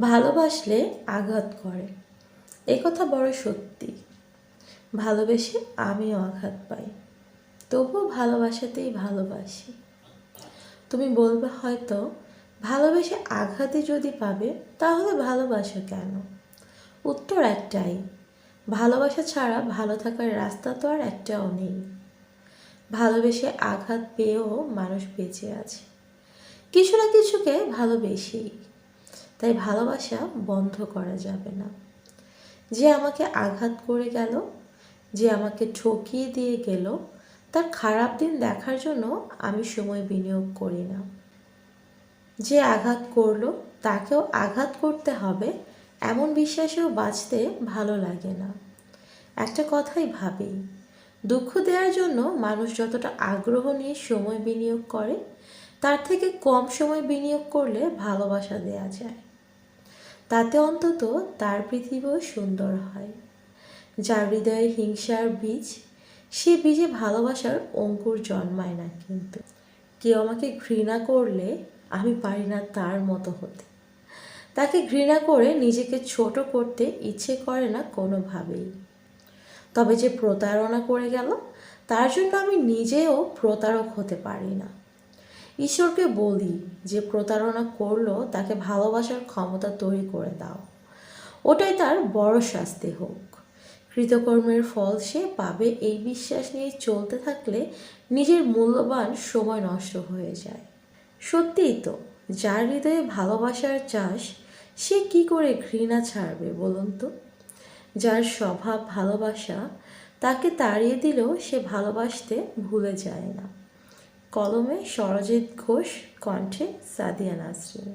ভালোবাসলে আঘাত করে। এ কথা বড় সত্যি। ভালোবেসে আমিও আঘাত পাই। তবুও ভালোবাসাতেই ভালোবাসি। তুমি বলবে হয়তো, ভালোবেসে আঘাতই যদি পাবে, তাহলে ভালোবাসো কেন? উত্তর একটাই, ভালোবাসা ছাড়া ভালো থাকার রাস্তা তো আর একটাও নেই। ভালোবেসে আঘাত পেয়েও মানুষ বেঁচে আছে। কিছু না কিছুকে ভালোবেসেই। তাই ভালোবাসা বন্ধ করা যাবে না। যে আমাকে আঘাত করে গেল, যে আমাকে ঠকিয়ে দিয়ে গেল, তার খারাপ দিন দেখার জন্য আমি সময় বিনিয়োগ করি না। যে আঘাত করল, তাকেও আঘাত করতে হবে, এমন বিশ্বাসেও বাঁচতে ভালো লাগে না। একটা কথাই ভাবি, দুঃখ দেওয়ার জন্য মানুষ যতটা আগ্রহ নিয়ে সময় বিনিয়োগ করে তার থেকে কম সময় বিনিয়োগ করলে ভালোবাসা দেয়া যায়। তাতে অন্তত তার পৃথিবীও সুন্দর হয়। যার হৃদয়ে হিংসার বীজ, সে বীজে ভালোবাসার অঙ্কুর জন্মায় না কিন্তু। কেউ আমাকে ঘৃণা করলে আমি পারি না তার মতো হতে। তাকে ঘৃণা করে নিজেকে ছোট করতে ইচ্ছে করে না কোনোভাবেই। তবে যে প্রতারণা করে গেল, তার জন্য আমি নিজেও প্রতারক হতে পারি না। ঈশ্বরকে বলি যে প্রতারণা করল, তাকে ভালোবাসার ক্ষমতা তৈরি করে দাও। ওটাই তার বড় শাস্তি হোক। কৃতকর্মের ফল সে পাবে এই বিশ্বাস নিয়ে চলতে থাকলে নিজের মূল্যবান সময় নষ্ট হয়ে যায়। সত্যিই তো, যার হৃদয়ে ভালোবাসার চাষ, সে কি করে ঘৃণা ছাড়বে বলুন তো? যার স্বভাব ভালোবাসা, তাকে তাড়িয়ে দিলেও সে ভালোবাসতে ভুলে যায় না। কলমে সরজিৎ ঘোষ কণ্ঠে সাদিয়া নাসরিন।